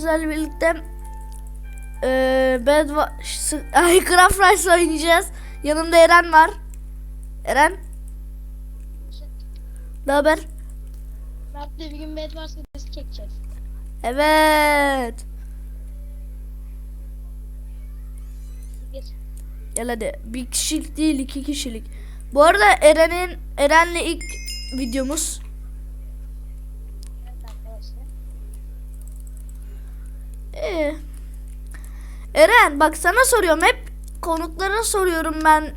Sizlerle birlikte eee Bad Ay, Craft Rice oynayacağız. Yanımda Eren var. Eren. Ne haber? Rab'de bir gün bed varsa biz çekeceğiz. Evet. Gir. Gel hadi. Bir kişilik değil iki kişilik. Bu arada Eren'in Eren'le ilk videomuz. Evet arkadaşlar. Ee, Eren bak sana soruyorum hep konuklara soruyorum ben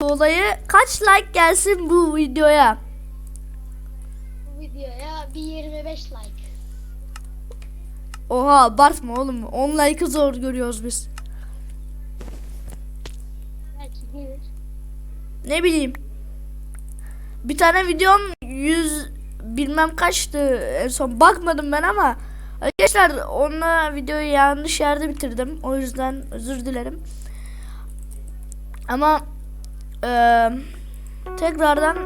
bu olayı. Kaç like gelsin bu videoya? Bu videoya bir 25 like. Oha abartma oğlum. 10 like'ı zor görüyoruz biz. Belki gelir. Ne bileyim. Bir tane videom 100 bilmem kaçtı. En son bakmadım ben ama arkadaşlar onunla videoyu yanlış yerde bitirdim. O yüzden özür dilerim. Ama eee, tekrardan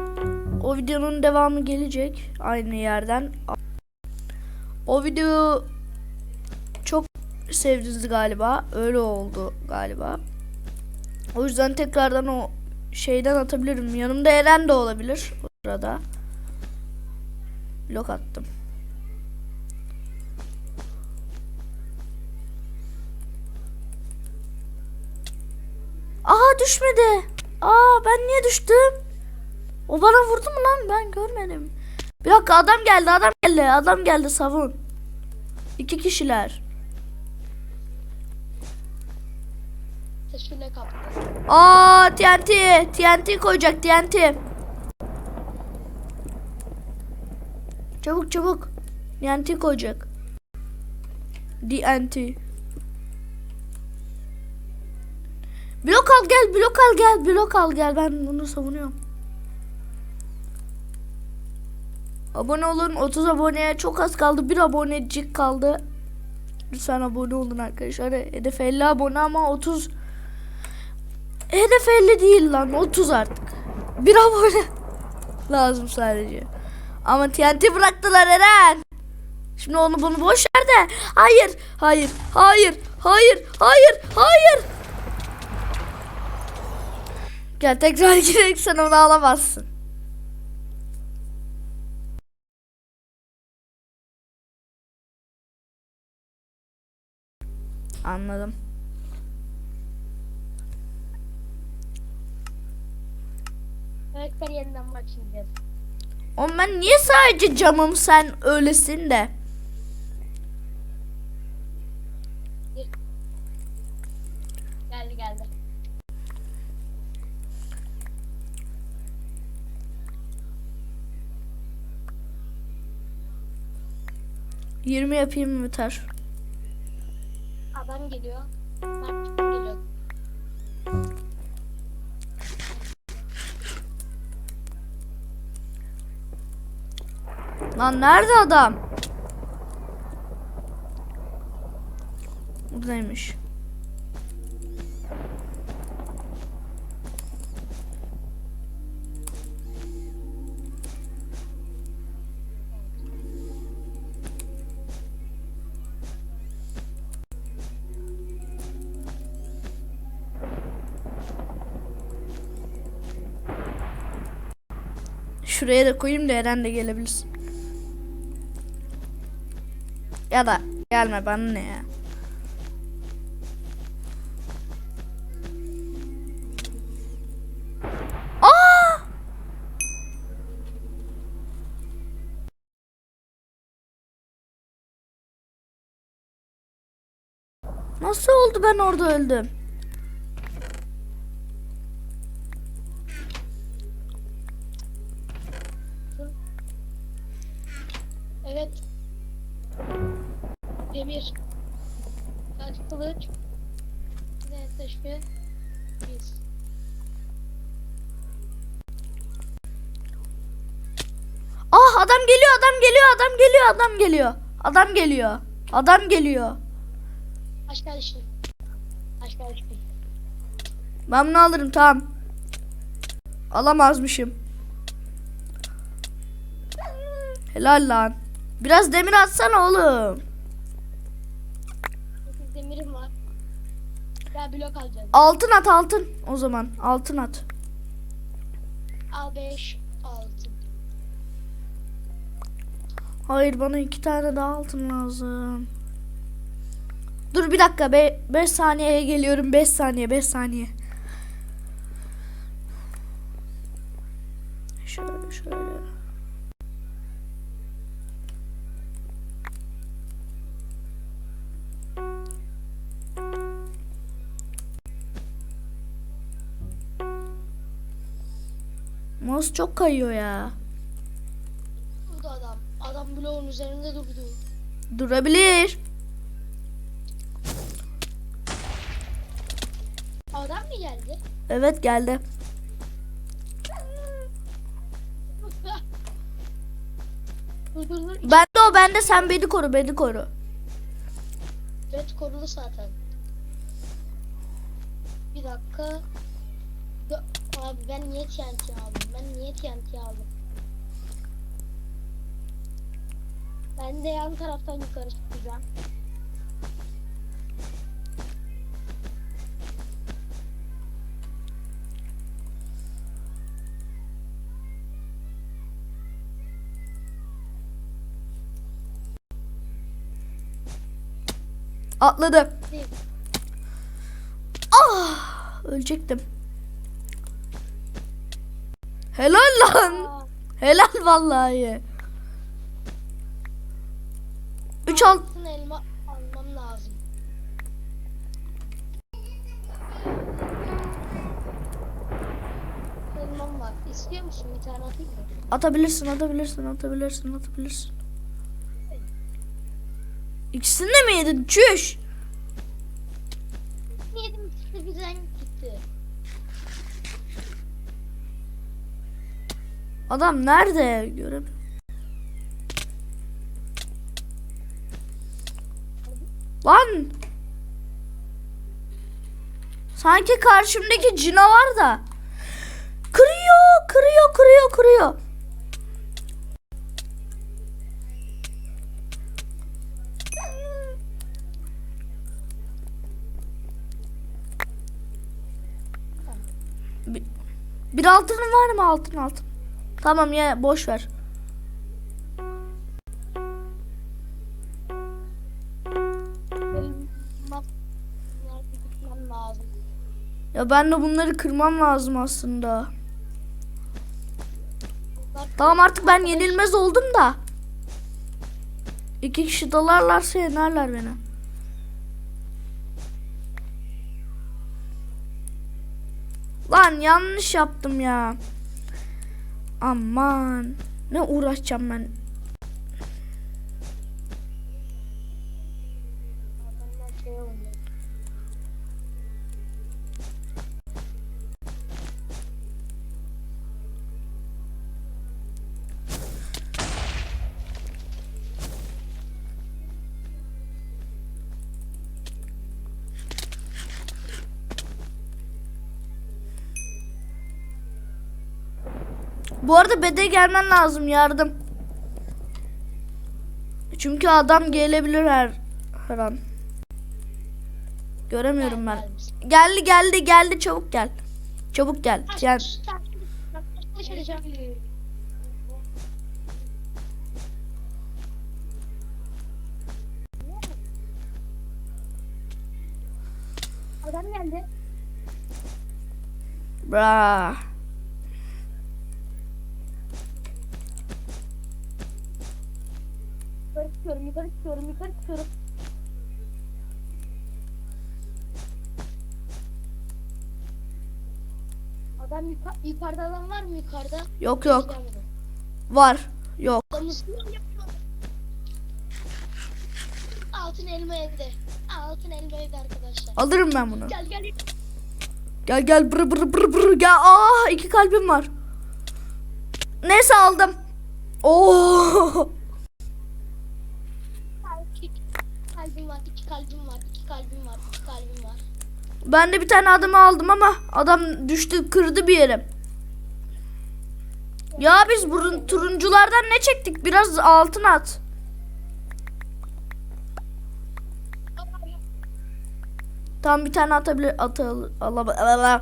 o videonun devamı gelecek aynı yerden. O video çok sevdiniz galiba. Öyle oldu galiba. O yüzden tekrardan o şeyden atabilirim. Yanımda Eren de olabilir o sırada. Blok attım. Aa düşmedi. Aa ben niye düştüm? O bana vurdu mu lan? Ben görmedim. Bir dakika adam geldi adam geldi. Adam geldi savun. İki kişiler. Teşekkürler kaptı. Aa TNT. TNT koyacak TNT. Çabuk çabuk. TNT koyacak. TNT. Blok al gel blok al gel blok al gel ben bunu savunuyorum. Abone olun 30 aboneye çok az kaldı bir abonecik kaldı. Lütfen abone olun arkadaşlar. Hedef 50 abone ama 30 Hedef 50 değil lan 30 artık. Bir abone lazım sadece. Ama TNT bıraktılar Eren. Şimdi onu bunu boş ver de. Hayır, hayır, hayır, hayır, hayır, hayır. Gel tekrar girek sen onu alamazsın. Anladım. Karakter yeniden başlayacağız. Oğlum ben niye sadece camım sen öylesin de? 20 yapayım mı biter? Adam geliyor. Mark geliyor. Lan nerede adam? Buradaymış. Şuraya da koyayım da Eren de gelebilirsin. Ya da gelme bana ne ya. Nasıl oldu ben orada öldüm? Evet. Demir. Taş kılıç. Ne taşı. Biz. Ah adam geliyor adam geliyor adam geliyor adam geliyor. Adam geliyor. Adam geliyor. Aşağı düştü. Aşağı düştü. Ben bunu alırım tamam. Alamazmışım. Helal lan. Biraz demir atsana oğlum. Demirim var. Ben blok alacağım. Altın at altın o zaman. Altın at. Al 5 altın. Hayır bana iki tane daha altın lazım. Dur bir dakika 5 be, saniyeye geliyorum 5 saniye 5 saniye. Şöyle şöyle. Mouse çok kayıyor ya. Burada adam. Adam bloğun üzerinde durdu. Durabilir. Adam mı geldi? Evet geldi. Ben de o ben de sen beni koru beni koru. Evet korulu zaten. Bir dakika. Ya, abi ben niye TNT aldım? Ben niye TNT aldım? Ben de yan taraftan yukarı çıkacağım. Atladı. Değil. Ah ölecektim. Helal lan. Helal vallahi. 3 alt altın elma almam lazım. Elmam var. İstiyor musun bir tane atayım mı? atabilirsin atabilirsin atabilirsin atabilirsin. İkisini de mi yedin? Çüş. Yedim çıktı birden gitti. Adam nerede? Göremiyorum. Lan. Sanki karşımdaki canavar da. Kırıyor, kırıyor, kırıyor, kırıyor. Bir altının var mı altın altın? Tamam ya boş ver. Ya ben de bunları kırmam lazım aslında. Tamam artık ben yenilmez oldum da. İki kişi dalarlarsa yenerler beni. Lan yanlış yaptım ya. Aman. Ne uğraşacağım ben. Bu arada bede gelmen lazım yardım. Çünkü adam gelebilir her, her an. Göremiyorum ben. Geldi geldi geldi çabuk gel. Çabuk gel. Aç. Adam geldi. bra. Yukarı çıkıyorum, yukarı çıkıyorum. Adam yuka- yukarıda adam var mı yukarıda? Yok yok. Var. Yok. Altın elma evde. Altın elma evde arkadaşlar. Alırım ben bunu. Gel gel. Gel gel bır bır bır bır gel. Aa iki kalbim var. Neyse aldım. Oo. kalbim var, iki kalbim var, iki kalbim var, iki kalbim var. Ben de bir tane adamı aldım ama adam düştü kırdı bir yerim. Ya biz burun turunculardan ne çektik? Biraz altın at. Tamam bir tane atabilir atıl alamam.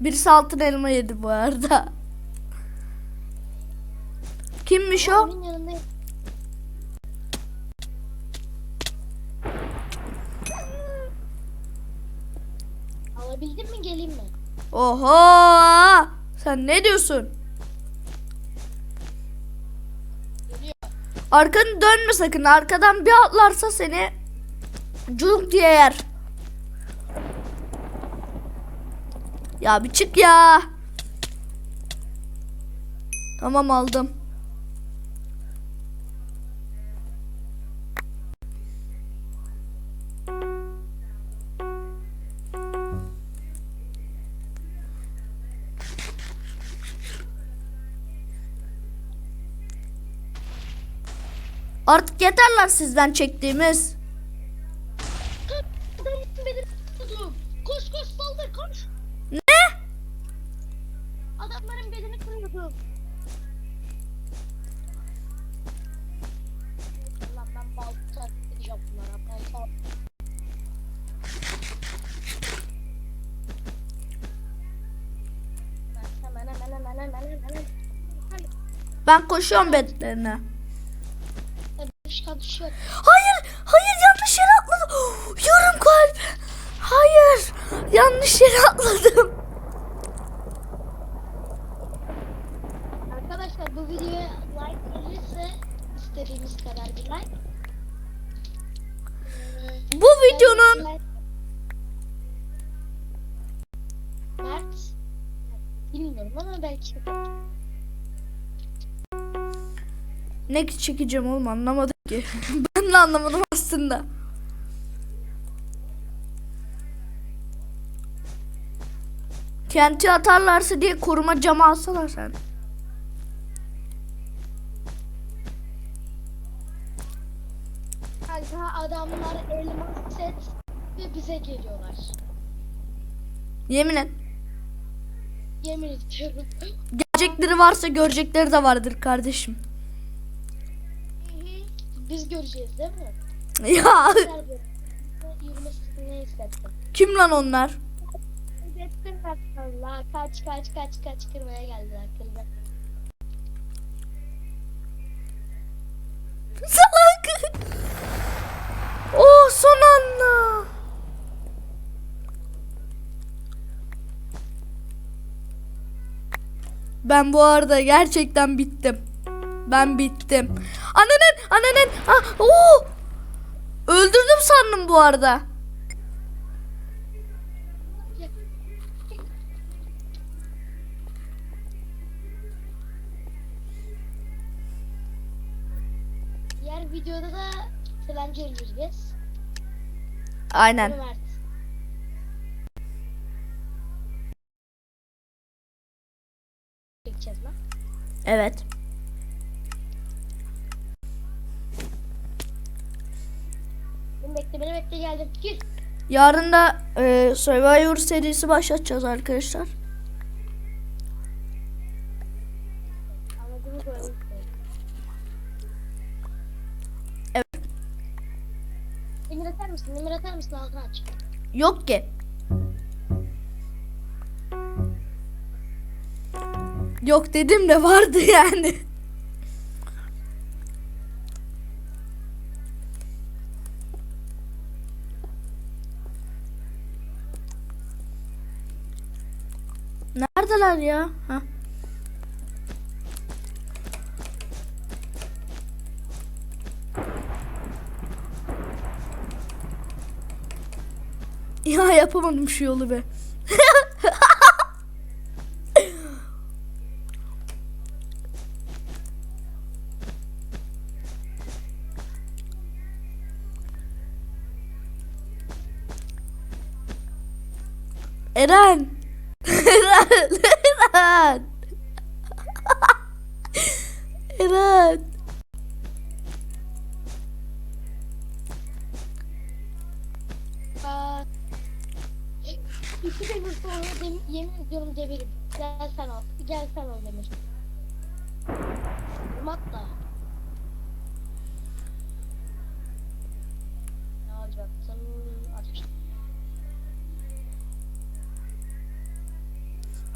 Birisi altın elma yedi bu arada. Kimmiş o? Alabildin mi geleyim mi? Oho! Sen ne diyorsun? Geliyor. Arkanı dönme sakın. Arkadan bir atlarsa seni cuk diye yer. Ya bir çık ya. Tamam aldım. Artık yeter lan sizden çektiğimiz. Hemen hemen hemen. Ben koşuyorum düşüyor. Hayır, hayır yanlış yere atladım. Yarım kalp. Hayır, yanlış yere atladım. Arkadaşlar bu videoya like gelirse istediğimiz kadar bir like. Ne çekeceğim oğlum anlamadım ki. ben de anlamadım aslında. Kenti atarlarsa diye koruma camı alsalar sen. Kanka adamlar elmas set ve bize geliyorlar. Yemin et. Yemin ediyorum. Gelecekleri varsa görecekleri de vardır kardeşim. Biz göreceğiz değil mi? Ya kim lan onlar? Kaç kaç kaç kaç kırmaya geldiler kırdı. Salak. Oh son anda. Ben bu arada gerçekten bittim. Ben bittim. Ananın ananın ah oo. Öldürdüm sandım bu arada. Diğer videoda da Selenci öldüreceğiz. Aynen. Çekeceğiz lan. Evet. Bekle geldim. Gir. Yarın da e, Survivor serisi başlatacağız arkadaşlar. Evet. Emir atar mısın? Emir atar mısın? Altını aç. Yok ki. Yok dedim de vardı yani. Neredeler ya? Ha. Ya yapamadım şu yolu be. Eren.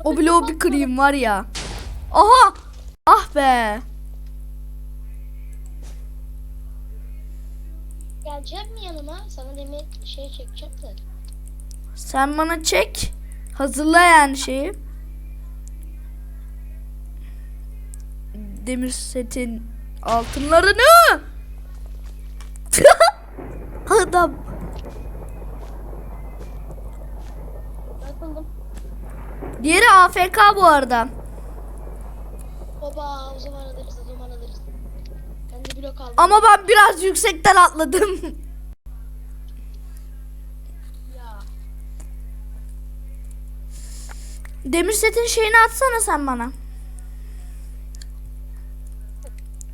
O bloğu bir kırayım var ya. Aha! Ah be. Gelecek mi yanıma? Sana demir şey çekecekler. Sen bana çek. Hazırla yani şeyi. Demir setin altınlarını. Adam. Diğeri AFK bu arada. Baba o zaman alırız o zaman alırız. Ben de blok aldım. Ama ben biraz yüksekten atladım. Ya. Demir setin şeyini atsana sen bana.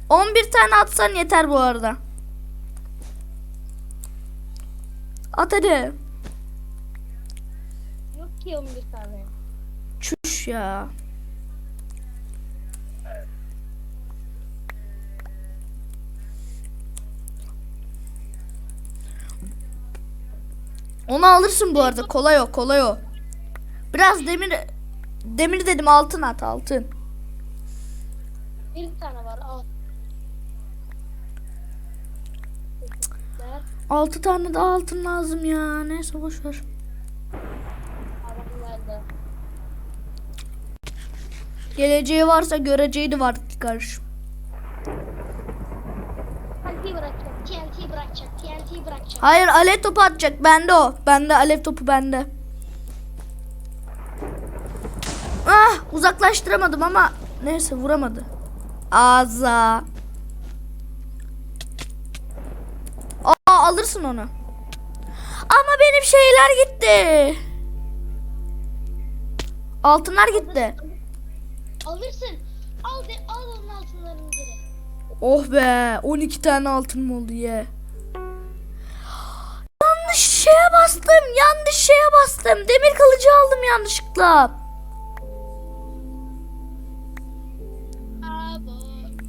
11 tane atsan yeter bu arada. At hadi. Yok ki 11 tane. Ya. Onu alırsın bu arada. Kolay o, kolay o. Biraz demir demir dedim altın at altın. Bir tane var al. 6 tane daha altın lazım ya. Neyse boş ver. Adam geldi. Geleceği varsa göreceği de var kardeşim. TNT bırakacak. TNT bırakacak. TNT bırakacak. Hayır alev topu atacak. Bende o. Bende alev topu bende. Ah uzaklaştıramadım ama neyse vuramadı. Ağza. Aa alırsın onu. Ama benim şeyler gitti. Altınlar gitti. Alırsın. Al de al onun altınlarını geri. Oh be 12 tane altınım oldu ye. Yanlış şeye bastım. Yanlış şeye bastım. Demir kılıcı aldım yanlışlıkla.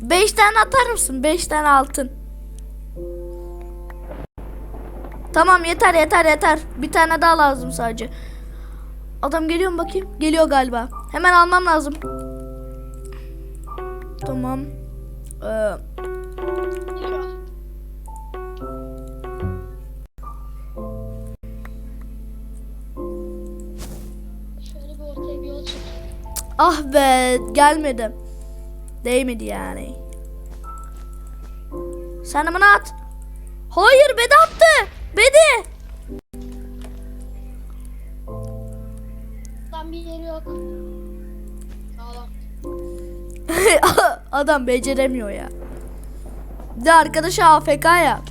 5 tane atar mısın? 5 tane altın. Tamam yeter yeter yeter. Bir tane daha lazım sadece. Adam geliyor mu bakayım? Geliyor galiba. Hemen almam lazım. Tamam. Ee, ah be gelmedi. Değmedi yani. Sen bana at. Hayır bedi attı. Bedi. Tam bir yeri yok. Adam beceremiyor ya. De arkadaşı AFK ya.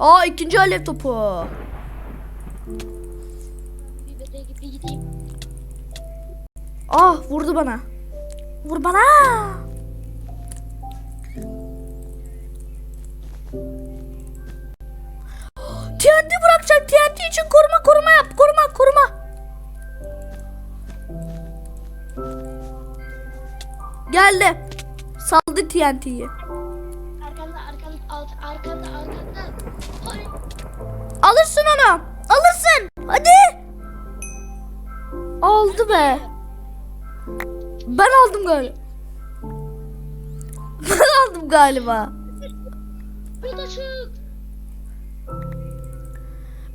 Aa ikinci alev topu. Ah vurdu bana. Vur bana. TNT bırakacak. TNT için koruma Geldi. Saldı TNT'yi. Arkanda arkanda alt arkanda arkanda. Hayır. Alırsın onu. Alırsın. Hadi. Aldı be. Ben aldım galiba. Ben aldım galiba. Çık.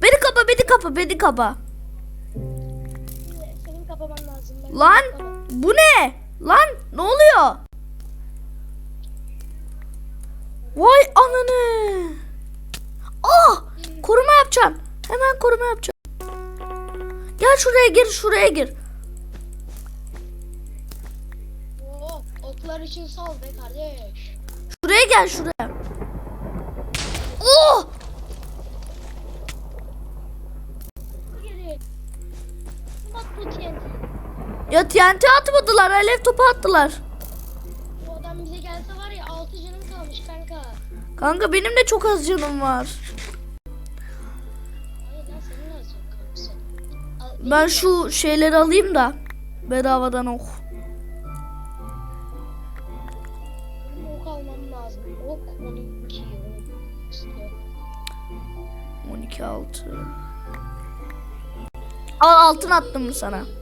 Beni kapa, beni kapa, beni kapa. Senin kapaman lazım. Lan bu ne? Lan ne oluyor? Vay ananı. Ah koruma yapacağım. Hemen koruma yapacağım. Gel şuraya gir, şuraya gir. Oo, oklar için sağ ol be kardeş. Şuraya gel şuraya. Oh! TNT atmadılar, alev topu attılar. Bu adam bize gelse var ya 6 canım kalmış kanka. Kanka benim de çok az canım var. Ben şu şeyleri alayım da bedavadan ok. Ok almam lazım. Ok 12 ok istiyor. 12 6. Al altın attım mı sana?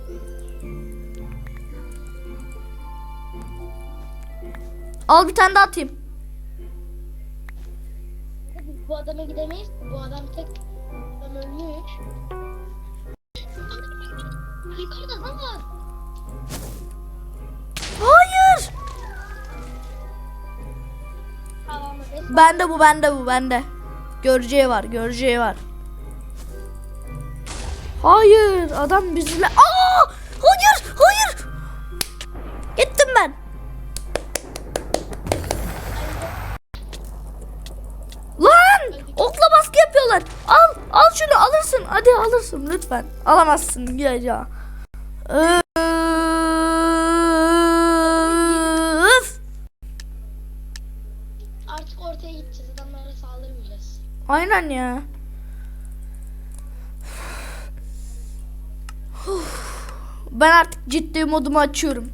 Al bir tane daha atayım. Bu adama gidemeyiz. Bu adam tek adam ölmüş. Yukarıda adam var. Hayır. Bende bu bende bu bende. Göreceği var göreceği var. Hayır adam bizle. Aa! Alırsın lütfen. Alamazsın ya. Öf! artık ortaya gideceğiz. Adamlara saldırmayacağız. Aynen ya. Ben artık ciddi modumu açıyorum.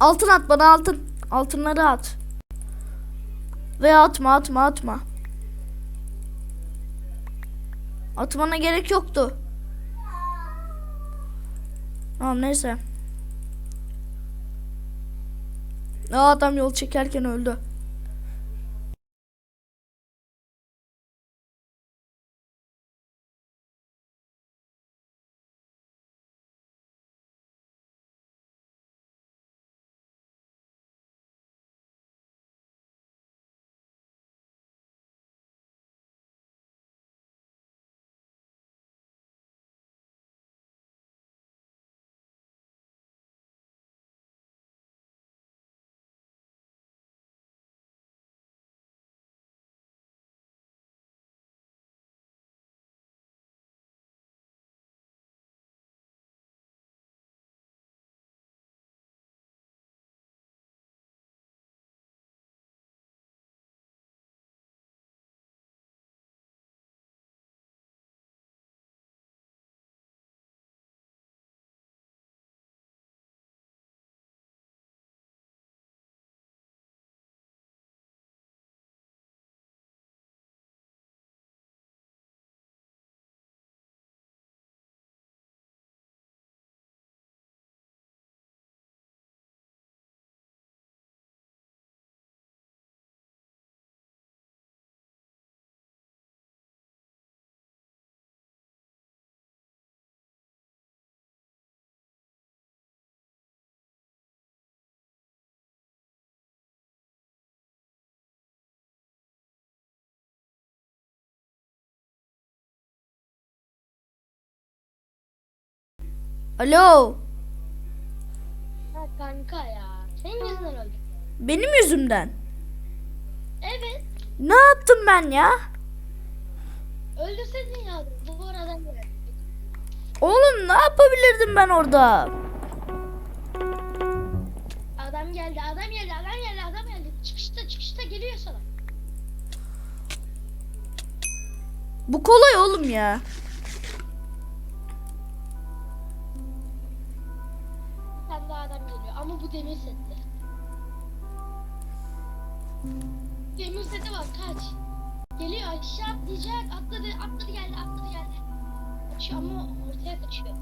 Altın at bana altın. Altınları at. Ve atma atma atma. Atmana gerek yoktu. Tamam neyse. Aa, adam yol çekerken öldü. Alo. Ha kanka ya. Senin yüzünden öldüm. Benim yüzümden. Evet. Ne yaptım ben ya? Öldürseydin ya. Bu aradan geldi. Oğlum ne yapabilirdim ben orada? Adam geldi, adam geldi, adam geldi, adam geldi. Çıkışta, çıkışta geliyor sana. Bu kolay oğlum ya. Adam geliyor ama bu demir sette. Demir sete bak kaç. Geliyor aşağı atlayacak. Atladı, atladı geldi, atladı geldi. Kaçıyor ama ortaya kaçıyor.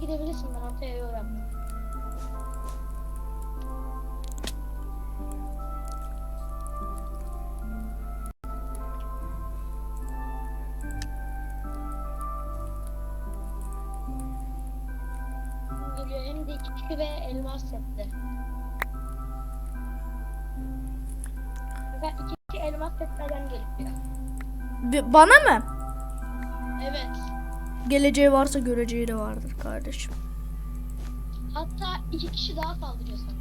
Gidebilirsin hem de iki ve elmas iki setlerden geliyor. Bana mı? Evet. Geleceği varsa göreceği de vardır kardeşim. İki kişi daha saldırıyor sana.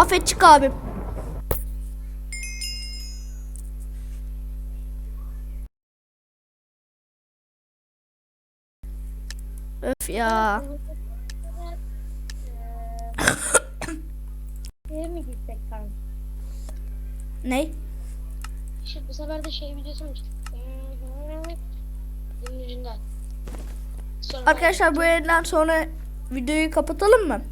Afet çık abim. Öf ya. Eve mi gitsek kanka? Ne? Şu, bu sefer de şey videosu ucundan. Sonra Arkadaşlar bu yerden sonra videoyu kapatalım mı?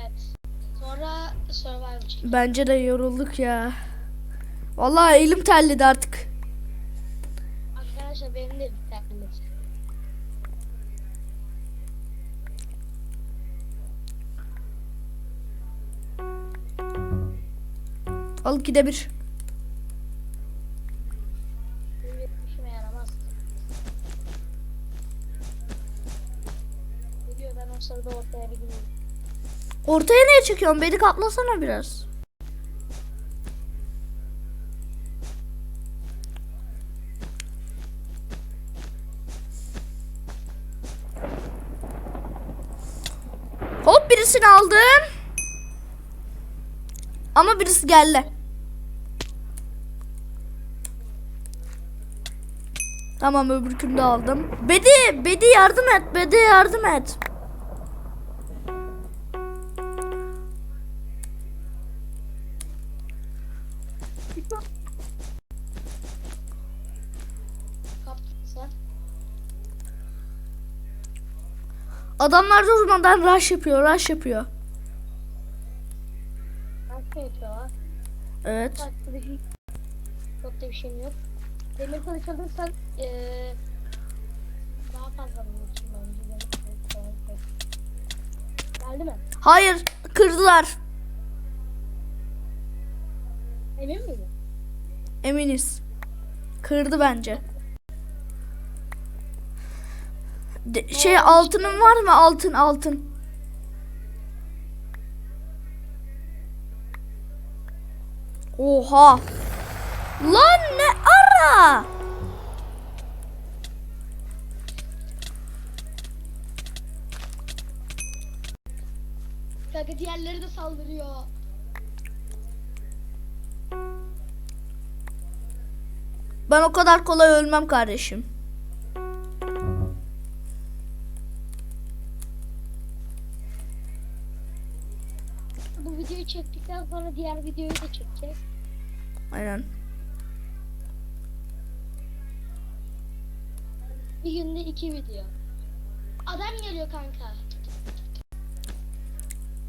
Evet. Sonra çıktı. Bence de yorulduk ya. Vallahi elim terledi artık. Arkadaşlar benim de tane. Al ikide bir. Ortaya niye çekiyorsun? Beni kaplasana biraz. Hop birisini aldım. Ama birisi geldi. Tamam öbürkünü de aldım. Bedi, Bedi yardım et. Bedi yardım et. Adamlar durmadan rush yapıyor, rush yapıyor. Kaç şey yapıyor ha? Evet. Farklı bir şey. Çok da bir şeyim yok. Demir kılıç alırsan eee daha fazla bence. Kılıç falan koy. Geldi mi? Hayır, kırdılar. Emin miydin? Eminiz. Kırdı bence. De- şey altının var mı? Altın, altın. Oha. Lan ne ara? Kanka diğerleri de saldırıyor. Ben o kadar kolay ölmem kardeşim. Çektikten sonra diğer videoyu da çekeceğiz. Aynen. Bir günde iki video. Adam geliyor kanka.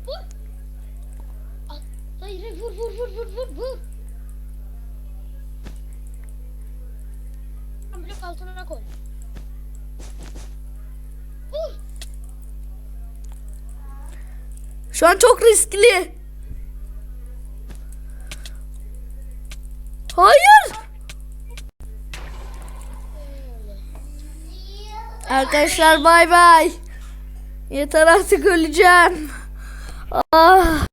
Vur. At, hayır vur vur vur vur vur vur. Blok altına koy. Vur. Şu an çok riskli. Hayır. Arkadaşlar bay bay. Yeter artık öleceğim. Ah.